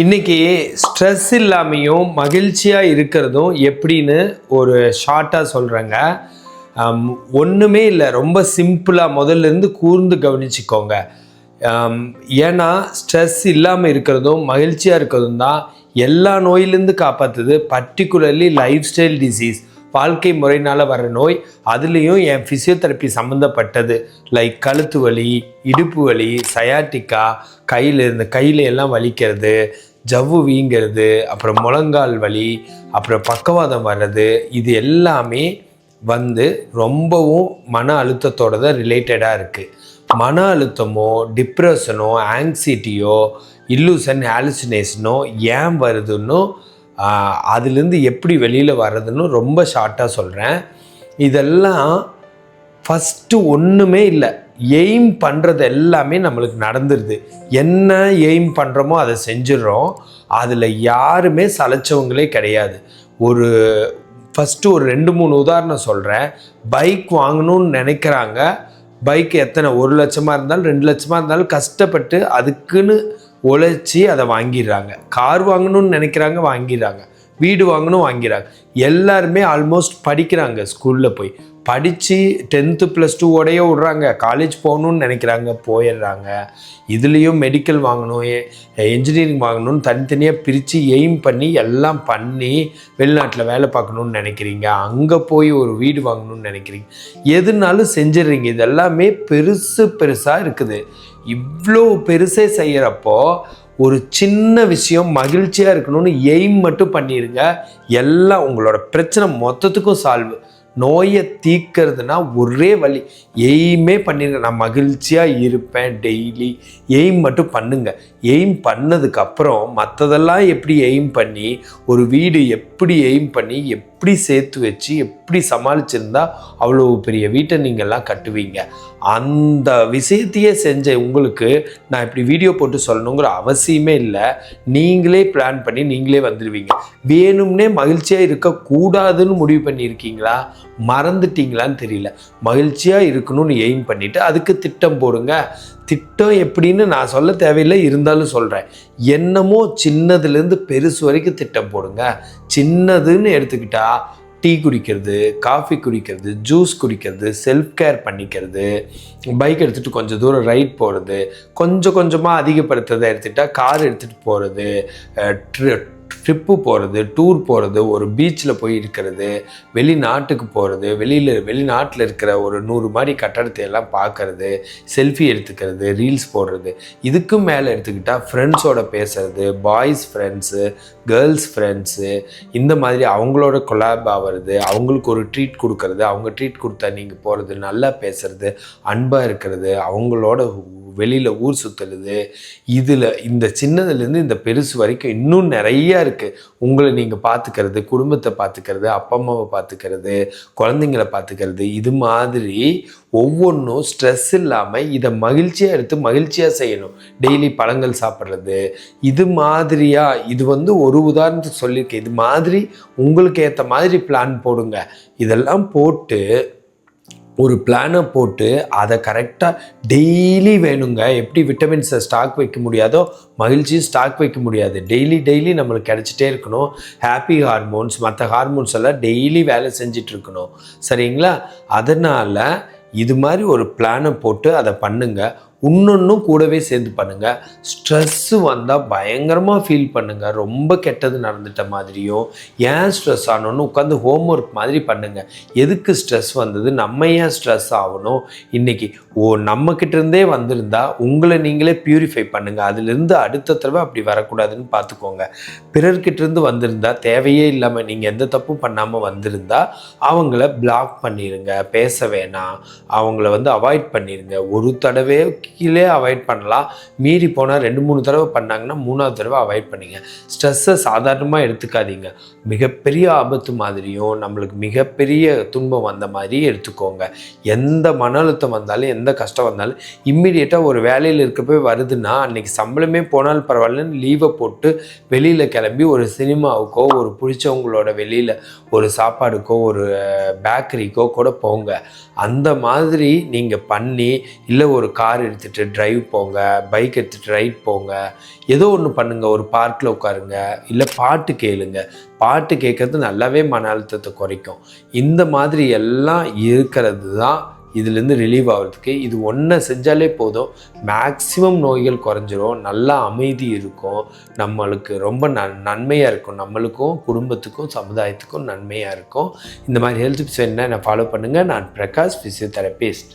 இன்னைக்கு ஸ்ட்ரெஸ் இல்லாமையும் மகிழ்ச்சியாக இருக்கிறதும் எப்படின்னு ஒரு ஷார்ட்டாக சொல்கிறேங்க ஒன்றுமே இல்லை. ரொம்ப சிம்பிளாக முதல்ல இருந்து கூர்ந்து கவனிச்சுக்கோங்க. ஏன்னா ஸ்ட்ரெஸ் இல்லாமல் இருக்கிறதும் மகிழ்ச்சியாக இருக்கிறதும் தான் எல்லா நோயிலேருந்து காப்பாற்றுது பர்டிகுலர்லி லைஃப் ஸ்டைல் டிசீஸ் வாழ்க்கை முறையினால் வர நோய் அதுலேயும் என் ஃபிசியோதெரப்பி சம்மந்தப்பட்டது லைக் கழுத்து வலி இடுப்பு வலி சயாட்டிக்கா கையில் இந்த கையில் எல்லாம் வலிக்கிறது ஜவ்வு வீங்கிறது அப்புறம் முழங்கால் வலி அப்புறம் பக்கவாதம் வர்றது இது எல்லாமே வந்து ரொம்பவும் மன அழுத்தத்தோட தான் ரிலேட்டடாக இருக்குது மன அழுத்தமோ டிப்ரெஷனோ ஆங்ஸைட்டியோ இல்லூசன் ஹாலுசினேஷனோ ஏன் வருதுன்னு அதுலேருந்து எப்படி வெளியில் வர்றதுன்னு ரொம்ப ஷார்ட்டாக சொல்கிறேன் இதெல்லாம் ஃபஸ்ட்டு ஒன்றுமே இல்லை. எய்ம் பண்ணுறது எல்லாமே நம்மளுக்கு நடந்துருது. என்ன எய்ம் பண்ணுறோமோ அதை செஞ்சிடறோம். அதில் யாருமே சலைச்சவங்களே கிடையாது. ஒரு ஃபஸ்ட்டு ஒரு ரெண்டு மூணு உதாரணம் சொல்கிறேன் பைக் வாங்கணும்னு நினைக்கிறாங்க. பைக் எத்தனை? ஒரு லட்சமாக இருந்தாலும் ரெண்டு லட்சமாக இருந்தாலும் கஷ்டப்பட்டு அதுக்குன்னு உழைச்சி அதை வாங்கிடுறாங்க. கார் வாங்கணும்னு நினைக்கிறாங்க வாங்கிடுறாங்க. வீடு வாங்கணும் வாங்கிறாங்க. எல்லாருமே ஆல்மோஸ்ட் படிக்கிறாங்க ஸ்கூலில் போய். படித்து டென்த்து ப்ளஸ் டூ விட்றாங்க. காலேஜ் போகணும்னு நினைக்கிறாங்க போயிடுறாங்க. இதுலேயும் மெடிக்கல் வாங்கணும் என்ஜினியரிங் வாங்கணும்னு தனித்தனியாக பிரித்து எய்ம் பண்ணி எல்லாம் பண்ணி வெளிநாட்டில் வேலை பார்க்கணுன்னு நினைக்கிறீங்க. அங்கே போய் ஒரு வீடு வாங்கணும்னு நினைக்கிறீங்க. எதுனாலும் செஞ்சிடுறீங்க. இது எல்லாமே பெருசு பெருசாக இருக்குது. இவ்வளோ பெருசே செய்கிறப்போ ஒரு சின்ன விஷயம் மகிழ்ச்சியாக இருக்கணும்னு எய்ம் மட்டும் பண்ணிடுங்க எல்லாம் உங்களோட பிரச்சனை மொத்தத்துக்கும் சால்வ் நோயை தீக்கிறதுனா ஒரே வழி. எய்மே பண்ணிடுங்க நான் மகிழ்ச்சியாக இருப்பேன் டெய்லி எய்ம் மட்டும் பண்ணுங்க. எய்ம் பண்ணதுக்கப்புறம் மற்றதெல்லாம் எப்படி எய்ம் பண்ணி ஒரு வீடு எப்படி எய்ம் பண்ணி எப் எப்படி சேர்த்து வச்சு எப்படி சமாளிச்சிருந்தா அவ்வளோ பெரிய வீட்டை நீங்கள்லாம் கட்டுவீங்க? அந்த விஷயத்தையே செஞ்ச உங்களுக்கு நான் இப்படி வீடியோ போட்டு சொல்லணுங்கிற அவசியமே இல்லை. நீங்களே பிளான் பண்ணி நீங்களே வந்துடுவீங்க வேணும்னே மகிழ்ச்சியாக இருக்கக்கூடாதுன்னு முடிவு பண்ணியிருக்கீங்களா? மறந்துட்டீங்களான்னு தெரியல. மகிழ்ச்சியாக இருக்கணும்னு எய்ம் பண்ணிவிட்டு அதுக்கு திட்டம் போடுங்க. திட்டம் எப்படின்னு நான் சொல்ல தேவையில்லை இருந்தாலும் சொல்கிறேன் என்னமோ சின்னதுலேருந்து பெருசு வரைக்கும் திட்டம் போடுங்க. சின்னதுன்னு எடுத்துக்கிட்டால் டீ குடிக்கிறது காஃபி குடிக்கிறது ஜூஸ் குடிக்கிறது செல்ஃப் கேர் பண்ணிக்கிறது பைக் எடுத்துகிட்டு கொஞ்சம் தூரம் ரைட் போகிறது கொஞ்சம் கொஞ்சமாக அதிகப்படுத்துறதை எடுத்துகிட்டா கார் எடுத்துகிட்டு போகிறது ட்ரிப்பு போகிறது டூர் போகிறது ஒரு பீச்சில் போய் இருக்கிறது வெளிநாட்டுக்கு போகிறது வெளியில் வெளிநாட்டில் இருக்கிற ஒரு நூறு மாதிரி கட்டடத்தை எல்லாம் பார்க்கறது செல்ஃபி எடுத்துக்கிறது ரீல்ஸ் போடுறது. இதுக்கும் மேலே எடுத்துக்கிட்டால் ஃப்ரெண்ட்ஸோட பேசுறது பாய்ஸ் ஃப்ரெண்ட்ஸு கேர்ள்ஸ் ஃப்ரெண்ட்ஸு இந்த மாதிரி அவங்களோட கொலாப் ஆகிறது அவங்களுக்கு ஒரு ட்ரீட் கொடுக்கறது அவங்க ட்ரீட் கொடுத்தா நீங்கள் போகிறது நல்லா பேசுறது அன்பாக இருக்கிறது அவங்களோட வெளியில் ஊர் சுற்றுறது இதில் இந்த சின்னதுலேருந்து இந்த பெருசு வரைக்கும் இன்னும் நிறையா இருக்குது உங்களை நீங்கள் பார்த்துக்கிறது குடும்பத்தை பார்த்துக்கிறது அப்பா அம்மாவை பார்த்துக்கிறது குழந்தைங்கள பார்த்துக்கிறது இது மாதிரி ஒவ்வொன்றும் ஸ்ட்ரெஸ் இல்லாமல் இதை மகிழ்ச்சியாக எடுத்து மகிழ்ச்சியாக செய்யணும். டெய்லி பழங்கள் சாப்பிட்றது இது மாதிரியாக இது வந்து ஒரு உதாரணத்துக்கு சொல்லியிருக்கேன் இது மாதிரி உங்களுக்கு ஏற்ற மாதிரி பிளான் போடுங்க. இதெல்லாம் போட்டு ஒரு பிளானை போட்டு அதை கரெக்டாக டெய்லி வேணுங்க. எப்படி விட்டமின்ஸை ஸ்டாக் வைக்க முடியாதோ மகிழ்ச்சியும் ஸ்டாக் வைக்க முடியாது. டெய்லி டெய்லி நம்மளுக்கு கிடச்சிட்டே இருக்கணும். ஹாப்பி ஹார்மோன்ஸ் மற்ற ஹார்மோன்ஸ் எல்லாம் டெய்லி வேலை செஞ்சிட்டு இருக்கணும். சரிங்களா? அதனால் இது மாதிரி ஒரு பிளானை போட்டு அதை பண்ணுங்கள் இன்னொன்றும் கூடவே சேர்ந்து பண்ணுங்கள் ஸ்ட்ரெஸ்ஸு வந்தால் பயங்கரமாக ஃபீல் பண்ணுங்கள் ரொம்ப கெட்டது நடந்துட்ட மாதிரியும் ஏன் ஸ்ட்ரெஸ் ஆனோன்னு உட்காந்து ஹோம் ஒர்க் மாதிரி பண்ணுங்கள் எதுக்கு ஸ்ட்ரெஸ் வந்தது? நம்ம ஏன் ஸ்ட்ரெஸ் ஆகணும்? இன்னைக்கு ஓ நம்மக்கிட்டேருந்தே வந்திருந்தா உங்களை நீங்களே ப்யூரிஃபை பண்ணுங்கள் அதுலேருந்து அடுத்த தடவை அப்படி வரக்கூடாதுன்னு பார்த்துக்கோங்க. பிறர்கிட்டேருந்து வந்திருந்தால் வந்திருந்தா தேவையே இல்லாமல் நீங்கள் எந்த தப்பும் பண்ணாமல் வந்திருந்தா அவங்கள பிளாக் பண்ணிடுங்க பேச வேணாம். அவங்கள வந்து அவாய்ட் பண்ணிடுங்க ஒரு தடவை கீழே அவாய்ட் பண்ணலாம். மீறி போனால் ரெண்டு மூணு தடவை பண்ணாங்கன்னா மூணாவது தடவை அவாய்ட் பண்ணிங்க. ஸ்ட்ரெஸ்ஸை சாதாரணமாக எடுத்துக்காதீங்க. மிகப்பெரிய ஆபத்து மாதிரியும் நம்மளுக்கு மிகப்பெரிய துன்பம் வந்த மாதிரியும் எடுத்துக்கோங்க. எந்த மன அழுத்தம் வந்தாலும் எந்த கஷ்டம் வந்தாலும் இம்மிடியேட்டாக ஒரு வேலையில் இருக்கப்போ வருதுன்னா அன்றைக்கி சம்பளமே போனாலும் பரவாயில்லன்னு லீவை போட்டு வெளியில் கிளம்பி ஒரு சினிமாவுக்கோ ஒரு பிடிச்சவங்களோட வெளியில் ஒரு சாப்பாடுக்கோ ஒரு பேக்கரிக்கோ கூட போங்க. அந்த மாதிரி நீங்கள் பண்ணி இல்லை ஒரு கார் எடுத்து எடுத்துகிட்டு டிரைவ் போங்க பைக் எடுத்துகிட்டு ரைட் போங்க ஏதோ ஒன்று பண்ணுங்கள் ஒரு பார்க்கில் உட்காருங்க இல்லை பாட்டு கேளுங்க. பாட்டு கேட்கறது நல்லாவே மன அழுத்தத்தை குறைக்கும். இந்த மாதிரி எல்லாம் இருக்கிறது தான் இதுலேருந்து ரிலீவ் ஆகிறதுக்கு. இது ஒன்றை செஞ்சாலே போதும். மேக்ஸிமம் நோய்கள் குறைஞ்சிரும். நல்லா அமைதி இருக்கும். நம்மளுக்கு ரொம்ப நன் நன்மையாக இருக்கும். நம்மளுக்கும் குடும்பத்துக்கும் சமுதாயத்துக்கும் நன்மையாக இருக்கும். இந்த மாதிரி ஹெல்த் டிப்ஸ் என்ன ஃபாலோ பண்ணுங்கள் நான் பிரகாஷ் ஃபிசியோதெரபிஸ்ட்